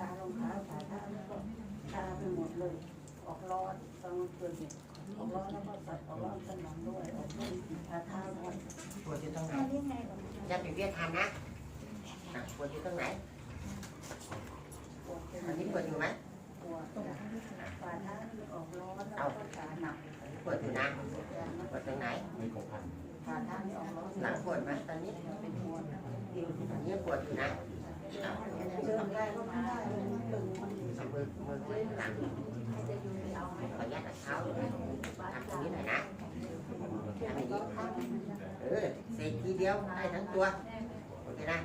ชารองเท้าขาเท้าแล้วก็ชาไปหมดเลย ออกร้อนตอนกลางคืนเนี่ยออกร้อนแล้วก็ตัดออกร้อนสนองด้วยออกร้อนขาเท้าด้วยปวดอยู่ตรงไหนอันนี้ไงของจะไปเวียดทานนะอะปวดอยู่ตรงไหนปวดเป็นอันนี้ปวดอยู่ไหมปวดขาเท้านี่ออกร้อนแล้วก็ขาหนักปวดอยู่นะอย่างนั้นปวดตรงไหนไม่ครบพันขาเท้านี่ออกร้อนหลังปวดไหมตอนนี้เป็นปวดเดียวอันนี้ปวดอยู่นะ เฮ้ยเอเอาเท้าทำตรงนี้หน่อยนะทำอย่างนี้เออเสกทีเดียวได้ทั้งตัว โอเคนะ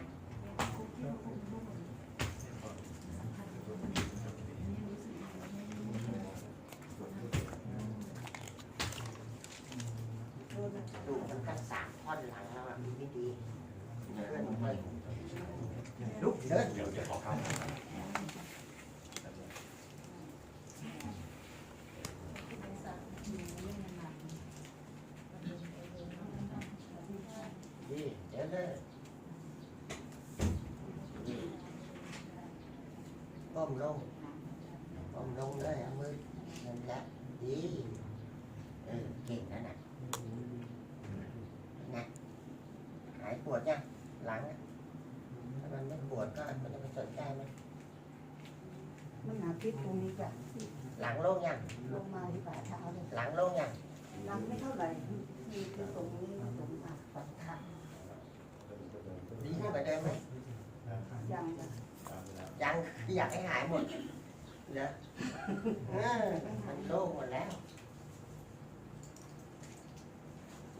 ดูมันกันสามท่อนหลังแล้วอะมีไม่ดีเดินไปลุกเดิน เดี๋ยวจะขอเข้า ดีเดี๋ยวเลยดีก้มลงก้มลงเลยเอามือนั่นแหละดีเออเก่งแล้วนะนะหายปวดยังหลังอะถ้ามันไม่ปวดก็มันจะไปสนใจไหมมันหนาพิษตรงนี้จ้ะหลังโล่งยังลงมาที่ฝ่าเท้าเลยหลังโล่งยังนังไม่เท่าไหร่มีคือตรงนี้ตรงอะฝักขา ดีขึ้นกว่าเดิมไหม ยังจ้ะยังอยากให้หายหมดเหรอเออมันโล่งหมดแล้ว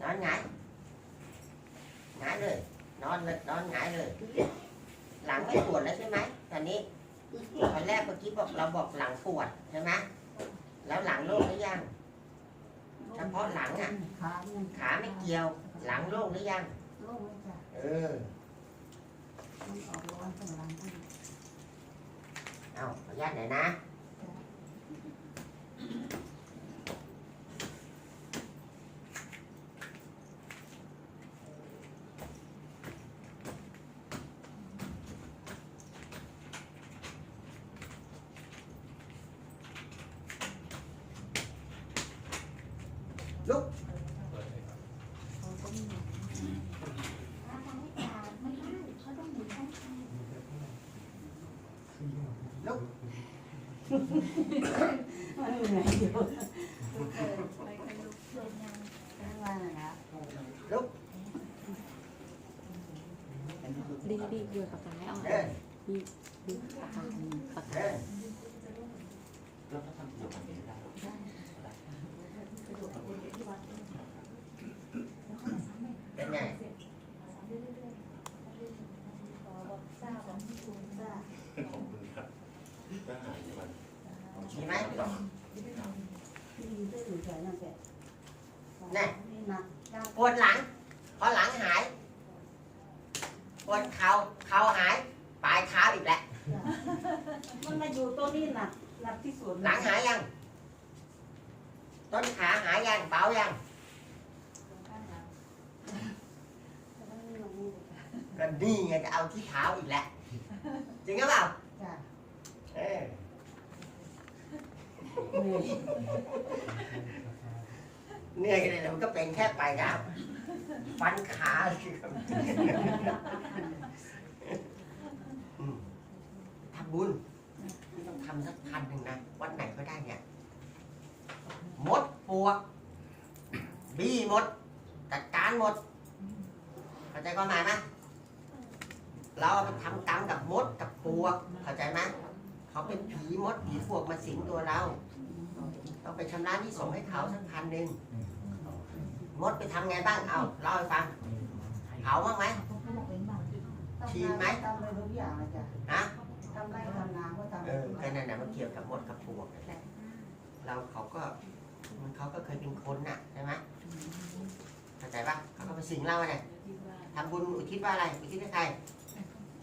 นอนหงายหงายเลย นอนเลยนอนหงายเลย หลังไม่ปวดแล้วใช่ไหมตอนนี้ตอนแรกเมื่อกี้บอกเราบอกหลังปวดใช่ไหมแล้วหลังโล่งหรือยังเฉพาะหลังอะขาเนี่ยขาไม่เกี่ยว หลังโล่งหรือยังโล่งเลยจ้ะเออ เอาขออนุญาตหน่อยนะ ลุก เขาก็มี ลุก มันเหนื่อยอยู่ทั้งวันนะลุกดีดีอยู่กับปากกาเอาเดินดีดีปากกาปากกาเดินแล้วถ้าทำเกี่ยวกับนี้ได้ เป็นไง ของคุณครับก็หายมัน ดีไหมมีได้อยู่ใจนั่นแหละนี่หนักจ้าปวดหลัง พอหลังหาย ปวดเข่าเข่าหาย ปลายเท้าอีกแล้วมันมาอยู่ตัวนี้หนักหนักที่สุดหลังหายยัง ต้นขาหายยังเบายังก็นี่ไงจะเอาที่เท้าอีกแล้วจริงหรือเปล่า จ้ะ เออ เหนื่อยเหนื่อยกันเลยมันก็เป็นแค่ปลายเท้าฟันขาสิครับทำบุญต้องทำสักพันหนึ่งนะวันไหนก็ได้เนี่ยมดปวก บี้มดจัดการหมดเข้าใจความหมายไหมเราไปทำกรรมกับมดกับปวกเข้าใจไหมเขาเป็นผีมดผีปวกมาสิงตัวเรา ไปชำระที่ส่งส์ให้เขาสักพันหนึ่งมดไปทำไงบ้างเอาเล่าให้ฟังเผาบ้างไหม ฉีดไหม ทำได้ทุกอย่างเลยจ้ะฮะทำได้ทำนาก็ทำเอได้อทุกอแค่ย่างนั้นนะมันเกี่ยวกับมดกับปลวกนั่นแหละเราเขาก็มันเขาก็เคยเป็นคนน่ะใช่ไหมเข้าใจปะเขาก็ไปสิงเราเนี่ยทำบุญอุทิศว่าอะไรอุทิศให้ใคร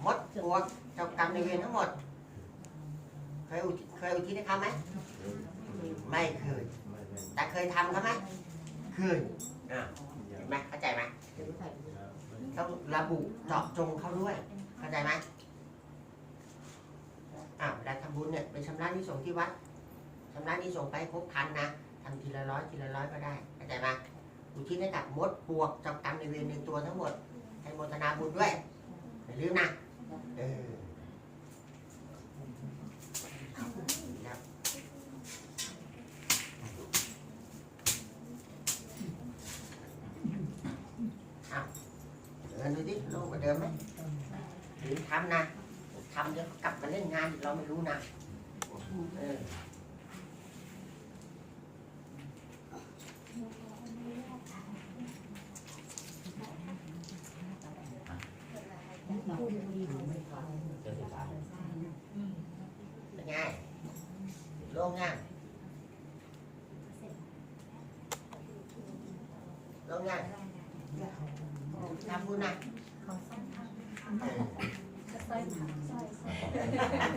มดปลวกเจ้ากรรมในายเวรทั้งหมด เคยอุทิศเคยอุทิศให้เขาไหม ไม่เคยแต่เคยทำเขาไหมเคยอ่าเห็นไหมเข้าใจไหมต้องระบุเจาะจงเขาด้วย เข้าใจไหมอ้าวแล้วำบุญเนี่ยไปชำระหนิสงส์ที่วัดชำระหนิสงส์ไปครบพันนะทำทีละร้อยทีละร้อยก็ได้เข้าใจไหมอุทิศให้กับมดปลวกเจ้ากรรมในายเวรในตัวทั้งหมดให้โมทนาบุญด้วยอย่าลืมนะเออเอาแล้วเอาเดินดูดิ โล่งกว่าเดิมไหมหรือทำนะทำเดี๋ยวกลับมาเล่นงานอีกเราไม่รู้นะเออเป็นไงโล่งยังโล่งยังทำบุญนะ เออ